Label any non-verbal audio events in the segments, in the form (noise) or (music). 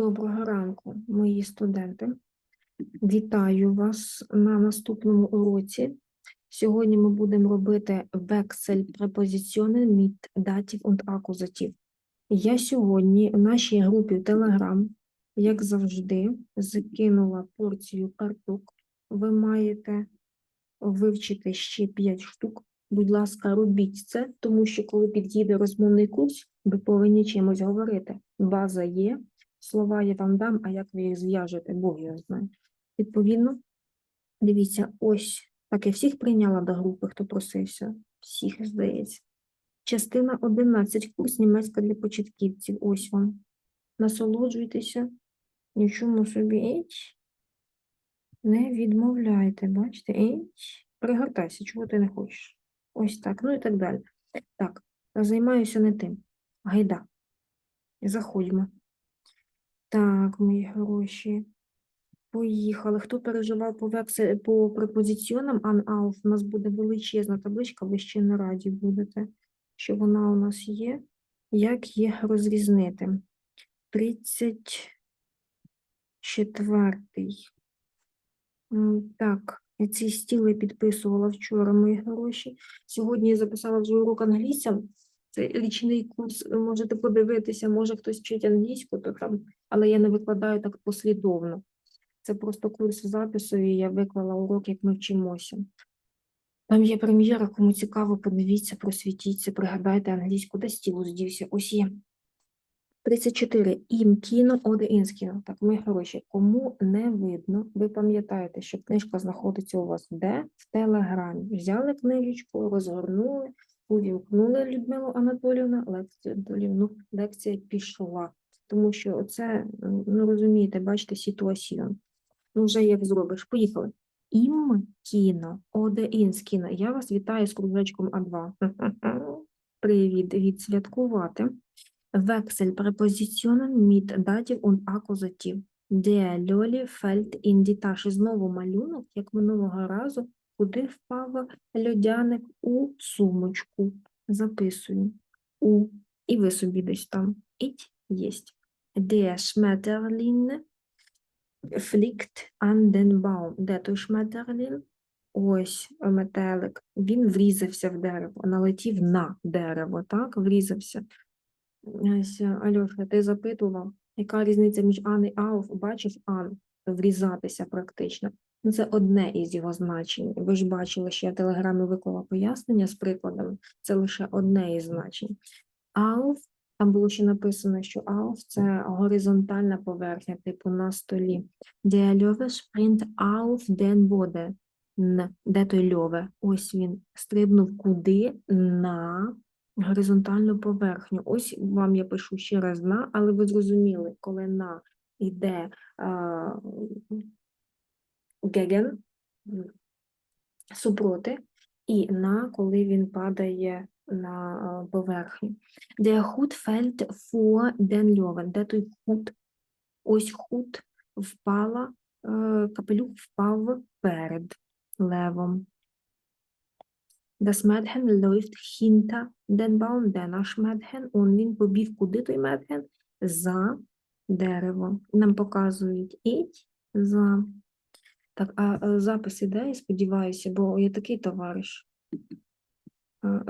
Доброго ранку, мої студенти. Вітаю вас на наступному уроці. Сьогодні ми будемо робити вексель-препозиціони mit датів und акузатив. Я сьогодні в нашій групі в Telegram, як завжди, закинула порцію карток. Ви маєте вивчити ще 5 штук. Будь ласка, робіть це, тому що коли під'їде розмовний курс, ви повинні чимось говорити. База є, слова я вам дам, а як ви їх зв'яжете, Бог його знає. Відповідно, дивіться, ось так я всіх прийняла до групи, хто просився. Всіх, здається. Частина 11, курс німецька для початківців. Ось вам. Насолоджуйтеся, нічому собі еть. Не відмовляйте, бачите, еть. Пригортайся, чого ти не хочеш. Ось так, ну і так далі. Так, займаюся не тим. Гайда. Заходьмо. Так, мої гроші. Поїхали. Хто переживав по, вексе... по препозиціонам ан-ауф? У нас буде величезна табличка, ви ще не раді будете, що вона у нас є. Як їх розрізнити? 34. Так, я ці стіли підписувала вчора мої гроші. Сьогодні я записала вже урок англійця. Це річний курс, можете подивитися, може хтось вчить англійську, то там, але я не викладаю так послідовно. Це просто курс запису, і я виклала урок, як ми вчимося. Там є прем'єра, кому цікаво, подивіться, просвітіться, пригадайте англійську, де стілу здівся. Ось є. 34. Ім кіно оде інскіно. Так, ми гроші. Кому не видно, ви пам'ятаєте, що книжка знаходиться у вас де? В телеграмі. Взяли книжечку, розгорнули, увімкнули Людмилу Анатоліївну, лекцію, Анатоліївну, лекція пішла. Тому що оце, ну розумієте, бачите, ситуацію. Ну, вже як зробиш. Поїхали. Ім кіно, оде інскіно. Я вас вітаю з кружечком А2. (laughs) Привіт, відсвяткувати. Вексель препозиціонен mit датів und акузатив. Der Льолі фельд die Tasche. Знову малюнок, як минулого разу, куди впав льодяник у сумочку. Записую. У. І ви собі десь там. Іть єсть. Der Schmetterling fliegt an. Де той Schmetterling? Ось метелик. Він врізався в дерево, налетів на дерево, так? Врізався. Ось, Альоша, ти запитував, яка різниця між ан і ауф? Бачив ан врізатися практично. Це одне із його значень. Ви ж бачили, що я в телеграмі виклала пояснення з прикладами. Це лише одне із значень. Ауф, там було ще написано, що ауф це горизонтальна поверхня, типу на столі. Der springt auf den Boden. Де той льове? Ось він стрибнув куди? На горизонтальну поверхню. Ось вам я пишу ще раз на, але ви зрозуміли, коли на йде а, геген супроти, і на, коли він падає на а, поверхню. Der Hut fällt vor den Löwen. Де той хут? Ось хут впала, е, капелюх впав перед левом. Das Mädchen läuft hinter den Baum, де наш Медген, он він побіг куди той Медген? За дерево. Нам показують іть за. Так, а запис іде, сподіваюся, бо я такий товариш.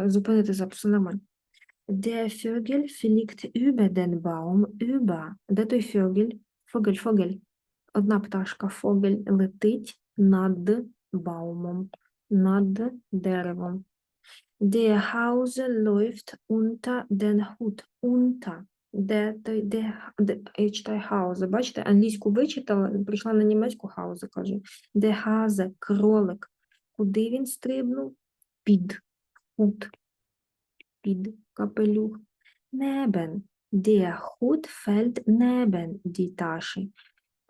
Зупинити запис нормально. Der Vögel fliegt über den Baum, über. Де той Vögel? Фогель, фогель. Одна пташка, фогель, летить над Baumом над деревом. Der Hause läuft unter den Hut. Unter. Де той, де, де, я читаю Hause. Бачите, англійську вичитала, прийшла на німецьку Hause, кажу. Де Hase, кролик. Куди він стрибнув? Під хут. Під капелюх. Небен. Der Hut fällt neben die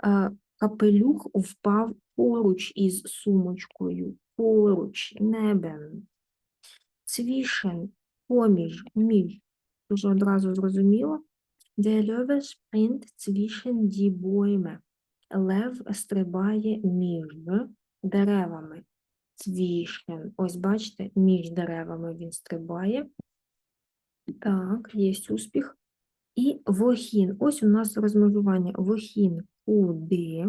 Е, Капелюх впав поруч із сумочкою поруч, небен, цвішен, поміж, між. Дуже одразу зрозуміло. Der Löwe springt zwischen die Bäume. Лев стрибає між деревами. Zwischen. Ось бачите, між деревами він стрибає. Так, є успіх. І вохін. Ось у нас розмежування. Вохін куди.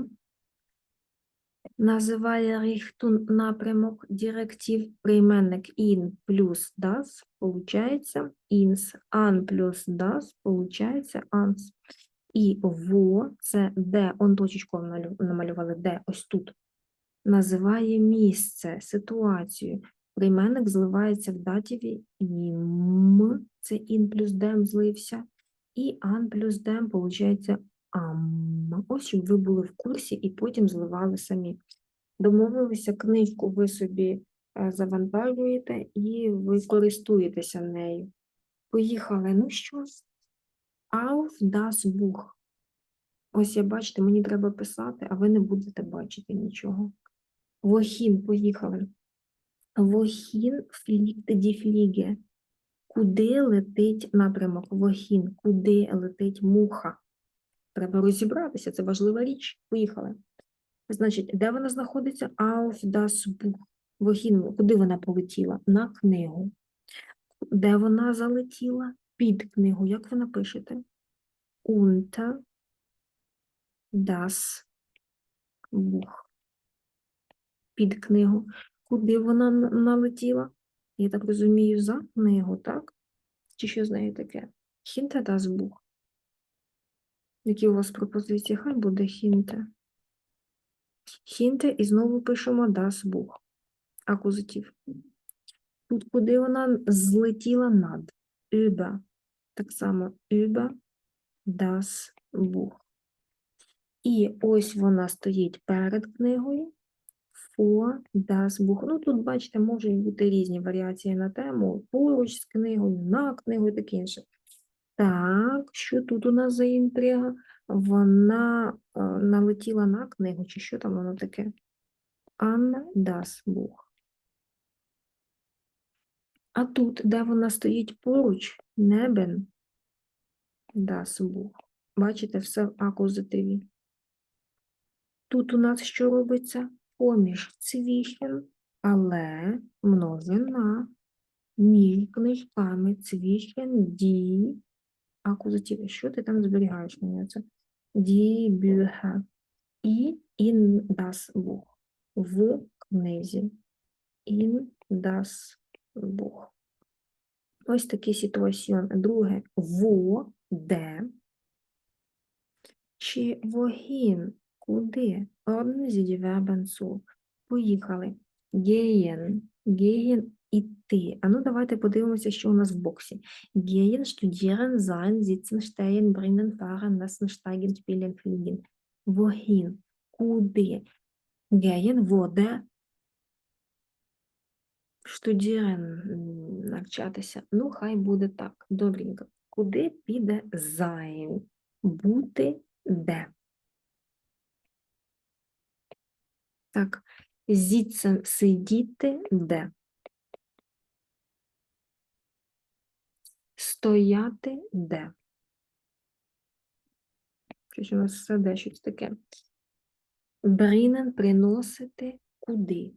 Називає Ріхтун напрямок директив прийменник in плюс das, получається ins, an плюс das, получається ans. І во, це де, он точечку намалювали, де, ось тут, називає місце, ситуацію. Прийменник зливається в датіві ім, це ін плюс дем злився, і ан плюс дем, получається Ось щоб ви були в курсі і потім зливали самі. Домовилися, книжку ви собі е, завантажуєте і ви користуєтеся нею. Поїхали. Ну що? Auf das Buch. Ось я бачите, мені треба писати, а ви не будете бачити нічого. Вохін, поїхали. Вохін флікт ді фліге. Куди летить напрямок? Вохін, куди летить муха? Треба розібратися, це важлива річ. Поїхали. Значить, де вона знаходиться? Buch. Вохін, куди вона полетіла? На книгу. Де вона залетіла? Під книгу. Як ви напишете? Unter das Buch. Під книгу. Куди вона налетіла? Я так розумію, за книгу, так? Чи що з нею таке? Hinter das Buch. Які у вас пропозиції? Хай буде Hinter. Hinter і знову пишемо das Buch. Акузатив. Тут куди вона злетіла над? Über. Так само über das Buch. І ось вона стоїть перед книгою. For das Buch. Ну, тут, бачите, можуть бути різні варіації на тему. Поруч з книгою, на книгою і таке інше. Так, що тут у нас за інтрига? Вона е, налетіла на книгу, чи що там воно таке? An das Buch. А тут, де вона стоїть поруч, небен das Buch. Бачите, все в акузативі. Тут у нас що робиться? Поміж цвіхен, але множина між книжками цвіхен ді. Акузативи. Що ти там зберігаєш мені це? Бюха. І in das Buch. В книзі. In das Buch. Ось такий ситуаціон. Друге, во, де. Чи вогін, куди? Ordnen Sie die. Поїхали. Gehen, gehen, іти. А ну давайте подивимося, що у нас в боксі. Sein, sitzen, stehen, bringen, fahren, lassen, steigen, spielen, fliegen. Wohin? Куди? Gehen, wo, де? Studieren, м, навчатися. Ну, хай буде так. Добренько. Куди піде sein? Бути де? Так, sitzen, сидіти де? Стояти де? Щось у нас все де щось таке. Bringen, приносити куди?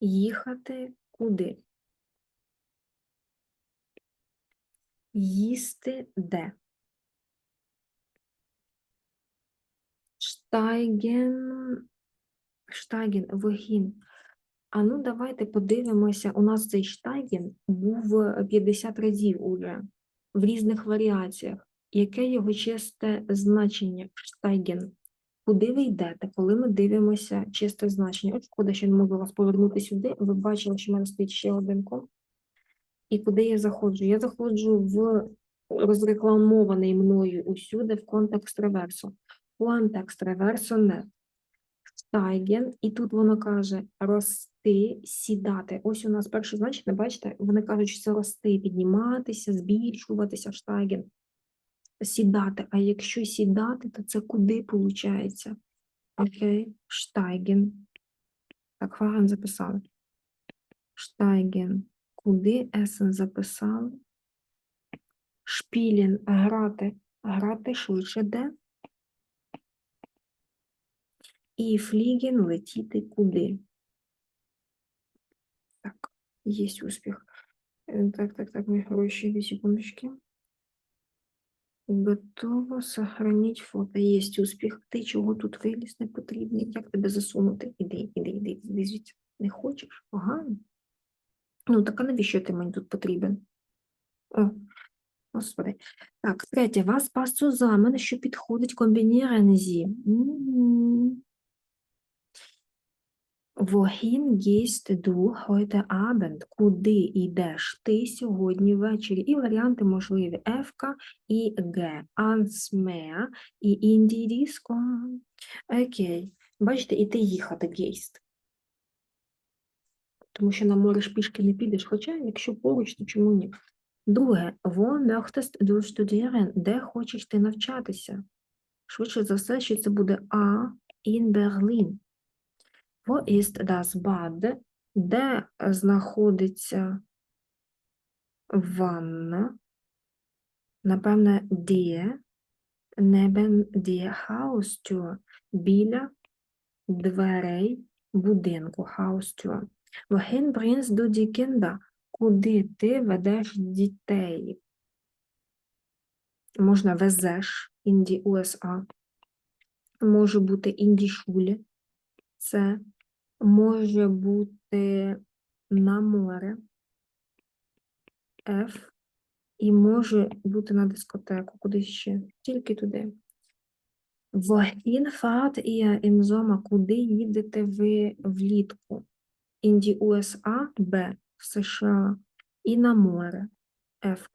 Їхати куди? Їсти де? Штайген, штайген, вогін. А ну давайте подивимося. У нас цей штайген був е, 50 разів уже в різних варіаціях. Яке його чисте значення? Штайген. Куди ви йдете, коли ми дивимося чисте значення? От шкода, що не можу вас повернути сюди. Ви бачили, що в мене стоїть ще один ком. І куди я заходжу? Я заходжу в розрекламований мною усюди в контекст реверсу. Контекст реверсу не. Steigen, і тут воно каже рости, сідати. Ось у нас перше значення, бачите, вони кажуть, що це рости, підніматися, збільшуватися, steigen. Сідати. А якщо сідати, то це куди виходить? Окей, steigen. Так, fahren записали. Steigen. Куди есен записали? Шпілін грати. Грати швидше де? І фліген летіти куди? Так, є успіх. Е, Так, так, так, мої хороші, дві секундочки. Готово сохранить фото. Є успіх. Ти чого тут виліз не потрібний? Як тебе засунути? Іди, іди, іди, іди звідси. Не хочеш? Погано. Ну, так а навіщо ти мені тут потрібен? О, господи. Так, третє. Was passt zusammen, що підходить комбінірован зі. М. Wohin gehst du heute Abend? Куди йдеш ти сьогодні ввечері? І варіанти можливі Ф і Г. Meer і in Disco. Окей. Бачите, і ти їхати gehst. Тому що на море ж пішки не підеш, хоча якщо поруч, то чому ні? Друге, wo möchtest du studieren? Де хочеш ти навчатися? Швидше за все, що це буде А in Berlin. Wo ist das Bad? Де знаходиться ванна? Напевне, die neben die Haustür. Біля дверей будинку Haustür. Wohin bringst du die Kinder? Куди ти ведеш дітей? Можна везеш in die USA. Може бути in die Schule. Це може бути на море F і може бути на дискотеку, куди ще, тільки туди. Wohin fahrt ihr im? Куди їдете ви влітку? In die Б, в США, і на море, F.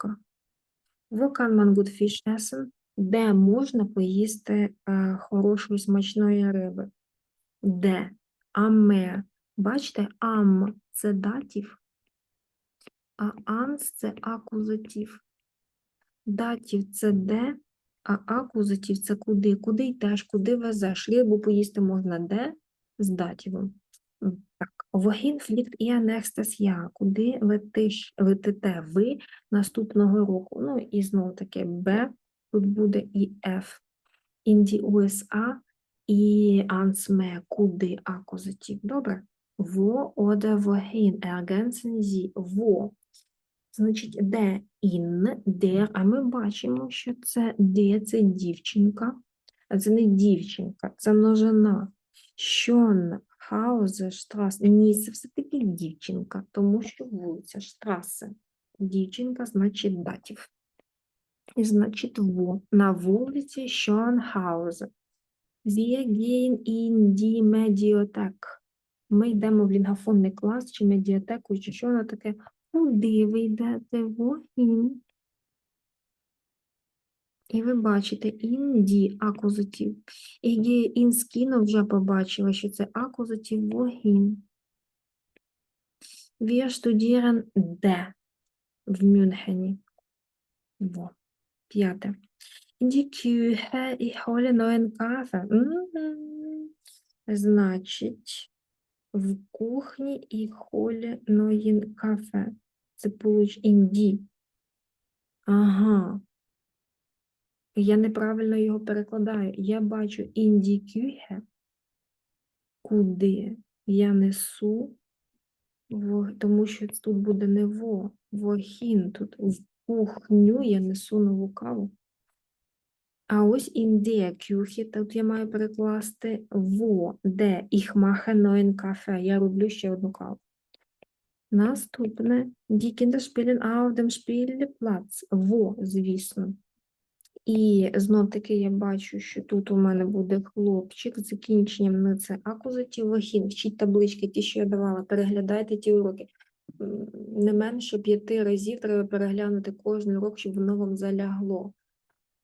Wo kann man gut? Де можна поїсти е, хорошої смачної риби? Де? Аме. Бачите, ам це датів, а анс це акузатив. Датів це де, а акузатив це куди. Куди йдеш, куди везеш. Рибу поїсти можна де з датівом. Так, fliegt ihr nächstes Jahr? Куди летиш, летите ви наступного року? Ну і знову таки Б, тут буде і F. In die І ансме куди акузатив. Добре? Wo oder wohin? Ergänzen Sie. Wo. Значить, де in, der, а ми бачимо, що це де, це дівчинка, а це не дівчинка, це множина. Schon, Hause, Straße. Ні, це все-таки дівчинка, тому що вулиця, Штрасе. Дівчинка, значить датів. І значить во. На вулиці Schönhausen. Wir gehen in die Mediathek. Ми йдемо в лінгафонний клас чи медіатеку, чи що воно таке. Куди ви йдете? Wohin? І ви бачите інді акузатив. І інскіно вже побачила, що це акузатив wohin. Wir studieren де? В Мюнхені. Во. П'яте. Die Küche, ich hole neuen Kaffee. Значить, в кухні і холі neuen Kaffee. Це получ інді. Ага. Я неправильно його перекладаю. Я бачу інді Küche, куди я несу, тому що тут буде не во, вохін. Тут в кухню я несу нову каву. А ось індія кюхі, тут я маю перекласти во, де mache neuen Kaffee. Я роблю ще одну каву. Наступне. Kinder spielen auf. Во, звісно. І знов таки я бачу, що тут у мене буде хлопчик з закінченням на це акузатив вахін. Вчіть таблички, ті, що я давала, переглядайте ті уроки. Не менше п'яти разів треба переглянути кожен урок, щоб воно вам залягло.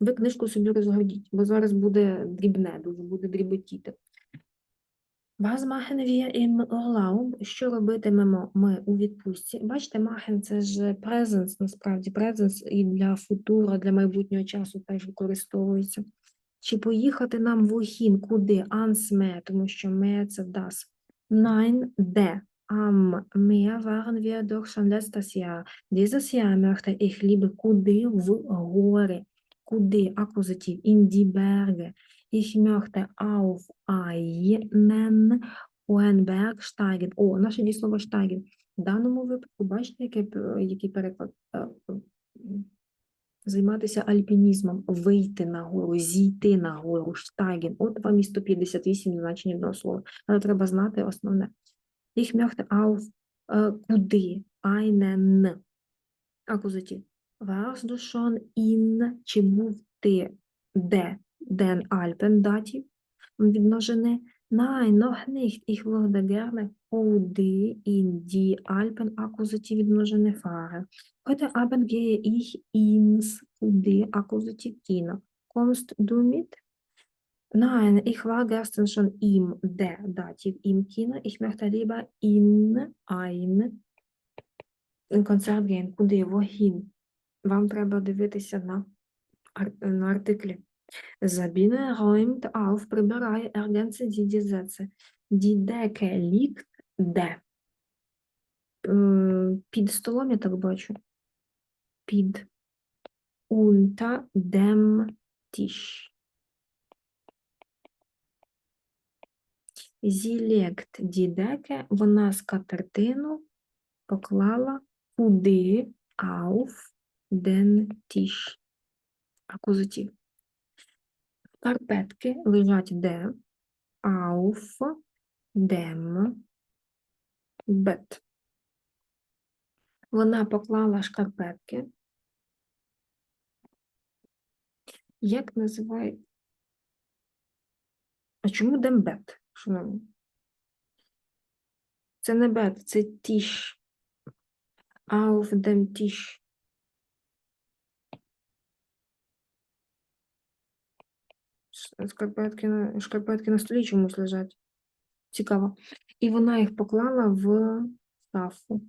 Ви книжку собі розгордіть, бо зараз буде дрібне, дуже буде дріботіти. Machen wir im Urlaub? Що робитимемо ми у відпустці? Бачите, machen – це ж presence, насправді, presence і для футура, для майбутнього часу теж використовується. Чи поїхати нам wohin? Куди? Ans Meer, тому що Meer – це das. Nein, де? Am Meer waren wir doch schon letztes Jahr. Dieses Jahr куди? В гори. Куди? Акузатив. In die Berge. Ich möchte auf. О, наше дієслово steigen. В даному випадку, бачите, яке, п- який переклад? Е, Займатися альпінізмом, вийти на гору, зійти на гору, steigen. От вам і 158 значень одного слова. Але треба знати основне. Ich möchte auf е, куди? Einen. Акузатив. Warst schon in, чи був ти де? Den Alpen, датів, відмножене. Nein, noch nicht. Ich würde gerne куди in die Alpen, акузатив відмножене фаре. Heute Abend gehe ich ins, куди, акузатив Kino. Kommst du mit? Nein, ich war gestern schon im, der, dativ, im Kino. Ich möchte lieber in ein Konzert gehen. Куди, wohin? Вам треба дивитися на, на артиклі. Sabine räumt auf, прибирає, ergänze die Sätze. Die де? Під столом, я так бачу. Під unter dem Tisch. Die Decke, вона скатертину поклала куди auf den Tisch. Акузатив. Карпетки лежать де? Auf dem Bett. Вона поклала шкарпетки. Як називає? А чому дембет? Шановні? Це не бет, це тіш. Auf dem Tisch. Шкарпетки на, шкарпетки на столі чомусь лежать. Цікаво. І вона їх поклала в шафу.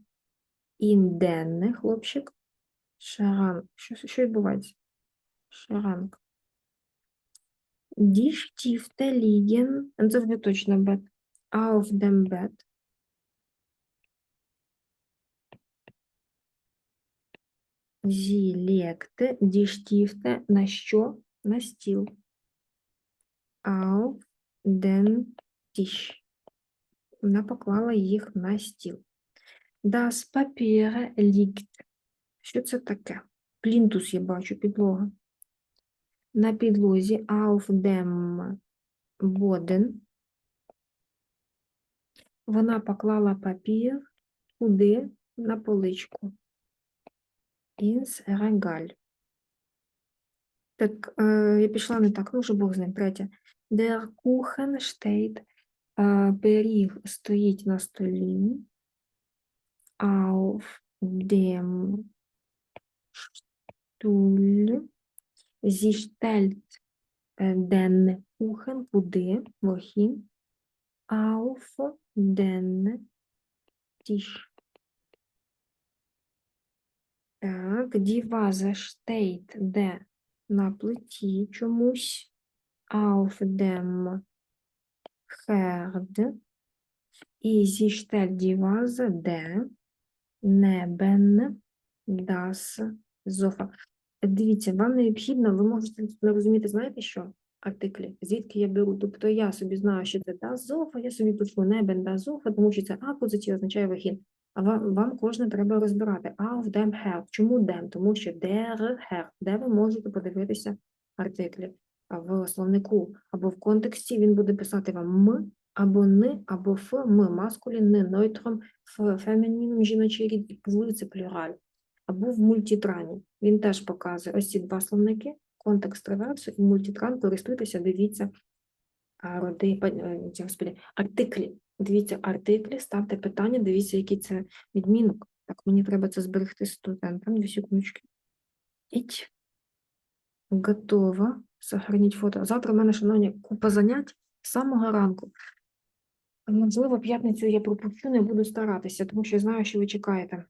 Інденне, хлопчик. Шаран. Що, що відбувається? Шаранг. Die Stifte це вже точно бет. Auf dem Bett. Sie legte die на що? На стіл. Auf den Tisch. Вона поклала їх на стіл. Das Papier liegt. Що це таке? Плінтус я бачу, підлога. На підлозі auf dem Boden. Вона поклала папір куди? На поличку. Ins Regal. Так, е, я пішла не так, ну вже Бог з ним. Третє. Der Kuchen steht. Е, пиріг стоїть на столі. Auf dem Stuhl. Sie stellt е, den Kuchen куди? Wohin? Auf den Tisch. Так, die Vase steht де? На плиті чомусь. Auf dem Herd. І sie stellt die Vase де? Neben. Дивіться, вам необхідно, ви можете не розуміти, знаєте що? Артиклі, звідки я беру. Тобто я собі знаю, що це das Sofa, я собі пишу neben das Sofa, тому що це акузатив означає вихід. А вам, вам кожне треба розбирати. Auf dem Herd. Чому dem? Тому що der Herd, де ви можете подивитися артиклі в словнику або в контексті він буде писати вам м, або ни, або ф, м, маскулін, ни, нойтром, ф, фемінінум, жіночий рід, і це плюраль. Або в мультитрані. Він теж показує ось ці два словники, контекст реверсу і мультитран. Користуйтеся, дивіться роди, е, господи, артиклі. Дивіться артиклі, ставте питання, дивіться, який це відмінок. Так, мені треба це зберегти студентам. Дві секундочки. Іть. Готова. Сохраніть фото. Завтра в мене, шановні, купа занять з самого ранку. Можливо, п'ятницю я пропущу, не буду старатися, тому що я знаю, що ви чекаєте.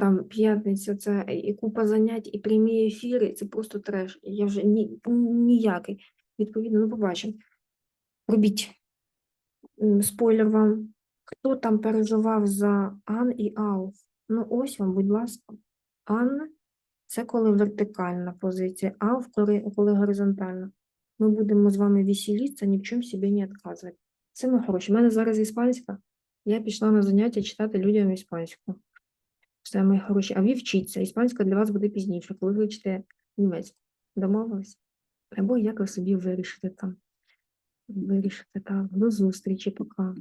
Там п'ятниця це і купа занять, і прямі ефіри, це просто треш. Я вже ні, ніякий. Відповідно, ну побачимо. Робіть спойлер вам. Хто там переживав за Ан і Ауф? Ну, ось вам, будь ласка. Ан це коли вертикальна позиція, Ауф коли, коли горизонтальна. Ми будемо з вами веселитися, ні в чому собі не відказувати. Це ми хороші. У мене зараз іспанська. Я пішла на заняття читати людям іспанську. Все, мої хороші. А ви вчіться. Іспанська для вас буде пізніше, коли ви вчите німецьку. Домовились? Або як ви собі вирішите там. Вирішите так. До зустрічі, пока.